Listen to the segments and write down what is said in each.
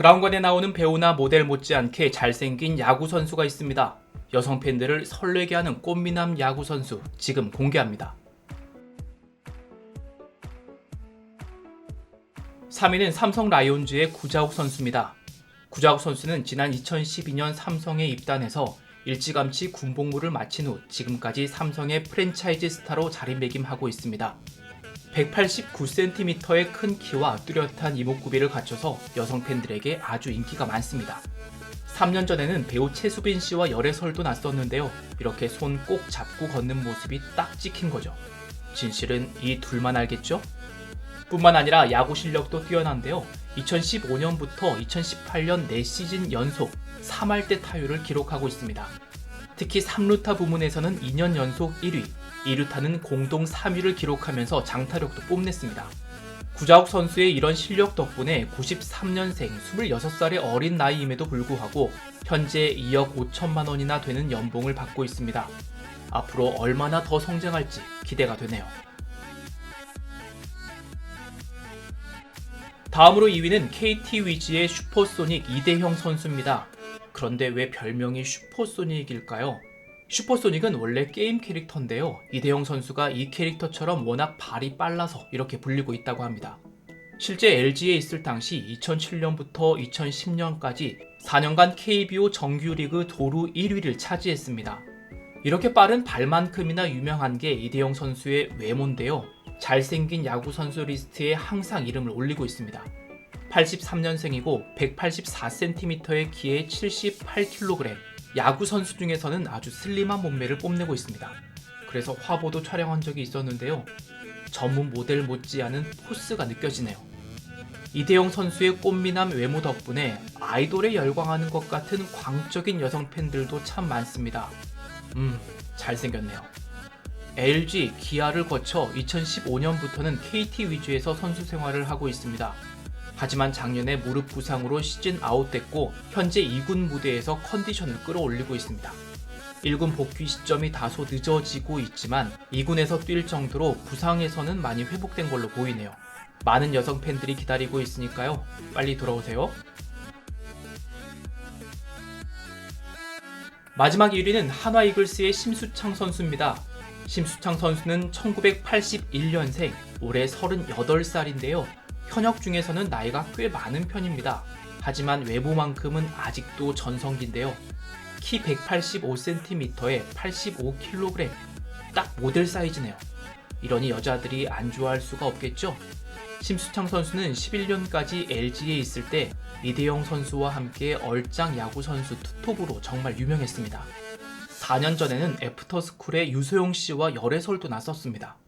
브라운관에 나오는 배우나 모델 못지않게 잘생긴 야구 선수가 있습니다. 여성 팬들을 설레게 하는 꽃미남 야구 선수 지금 공개합니다. 3위는 삼성 라이온즈의 구자욱 선수입니다. 구자욱 선수는 지난 2012년 삼성에 입단해서 일찌감치 군복무를 마친 후 지금까지 삼성의 프랜차이즈 스타로 자리매김하고 있습니다. 189cm의 큰 키와 뚜렷한 이목구비를 갖춰서 여성 팬들에게 아주 인기가 많습니다. 3년 전에는 배우 최수빈 씨와 열애설도 났었는데요. 이렇게 손 꼭 잡고 걷는 모습이 딱 찍힌 거죠. 진실은 이 둘만 알겠죠? 뿐만 아니라 야구 실력도 뛰어난데요. 2015년부터 2018년 4시즌 연속 3할대 타율을 기록하고 있습니다. 특히 3루타 부문에서는 2년 연속 1위, 2루타는 공동 3위를 기록하면서 장타력도 뽐냈습니다. 구자욱 선수의 이런 실력 덕분에 93년생 26살의 어린 나이임에도 불구하고 현재 2억 5천만 원이나 되는 연봉을 받고 있습니다. 앞으로 얼마나 더 성장할지 기대가 되네요. 다음으로 2위는 KT 위즈의 슈퍼소닉 이대형 선수입니다. 그런데 왜 별명이 슈퍼소닉일까요? 슈퍼소닉은 원래 게임 캐릭터인데요. 이대형 선수가 이 캐릭터처럼 워낙 발이 빨라서 이렇게 불리고 있다고 합니다. 실제 LG에 있을 당시 2007년부터 2010년까지 4년간 KBO 정규리그 도루 1위를 차지했습니다. 이렇게 빠른 발만큼이나 유명한 게 이대형 선수의 외모인데요. 잘생긴 야구 선수 리스트에 항상 이름을 올리고 있습니다. 83년생이고 184cm의 키에 78kg. 야구 선수 중에서는 아주 슬림한 몸매를 뽐내고 있습니다. 그래서 화보도 촬영한 적이 있었는데요. 전문 모델 못지않은 포스가 느껴지네요. 이대용 선수의 꽃미남 외모 덕분에 아이돌에 열광하는 것 같은 광적인 여성 팬들도 참 많습니다. 음, 잘생겼네요. LG, 기아를 거쳐 2015년부터는 KT 위주에서 선수 생활을 하고 있습니다. 하지만 작년에 무릎 부상으로 시즌 아웃됐고 현재 2군 무대에서 컨디션을 끌어올리고 있습니다. 1군 복귀 시점이 다소 늦어지고 있지만 2군에서 뛸 정도로 부상에서는 많이 회복된 걸로 보이네요. 많은 여성 팬들이 기다리고 있으니까요. 빨리 돌아오세요. 마지막 1위는 한화 이글스의 심수창 선수입니다. 심수창 선수는 1981년생, 올해 38살인데요. 현역 중에서는 나이가 꽤 많은 편입니다. 하지만 외모만큼은 아직도 전성기인데요. 키 185cm에 85kg. 딱 모델 사이즈네요. 이러니 여자들이 안 좋아할 수가 없겠죠? 심수창 선수는 11년까지 LG에 있을 때 이대영 선수와 함께 얼짱 야구 선수 투톱으로 정말 유명했습니다. 4년 전에는 애프터스쿨의 유소영 씨와 열애설도 났었습니다.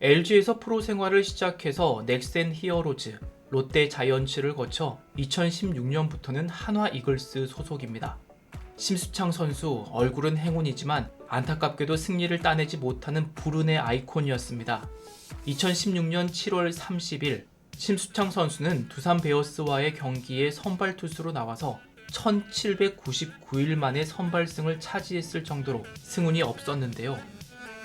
LG에서 프로 생활을 시작해서 넥센 히어로즈, 롯데 자이언츠를 거쳐 2016년부터는 한화 이글스 소속입니다. 심수창 선수 얼굴은 행운이지만 안타깝게도 승리를 따내지 못하는 불운의 아이콘이었습니다. 2016년 7월 30일 심수창 선수는 두산 베어스와의 경기에 선발 투수로 나와서 1799일 만에 선발승을 차지했을 정도로 승운이 없었는데요.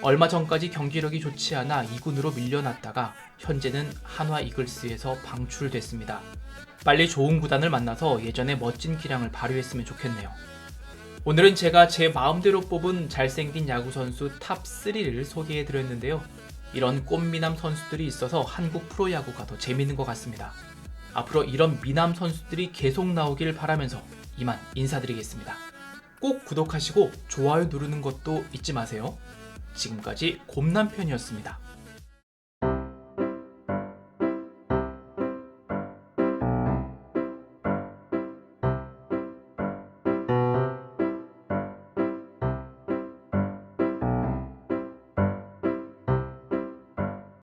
얼마 전까지 경기력이 좋지 않아 2군으로 밀려났다가 현재는 한화 이글스에서 방출됐습니다. 빨리 좋은 구단을 만나서 예전의 멋진 기량을 발휘했으면 좋겠네요. 오늘은 제가 제 마음대로 뽑은 잘생긴 야구 선수 탑 3를 소개해 드렸는데요. 이런 꽃미남 선수들이 있어서 한국 프로야구가 더 재밌는 것 같습니다. 앞으로 이런 미남 선수들이 계속 나오길 바라면서 이만 인사드리겠습니다. 꼭 구독하시고 좋아요 누르는 것도 잊지 마세요. 지금까지 곰남편이었습니다.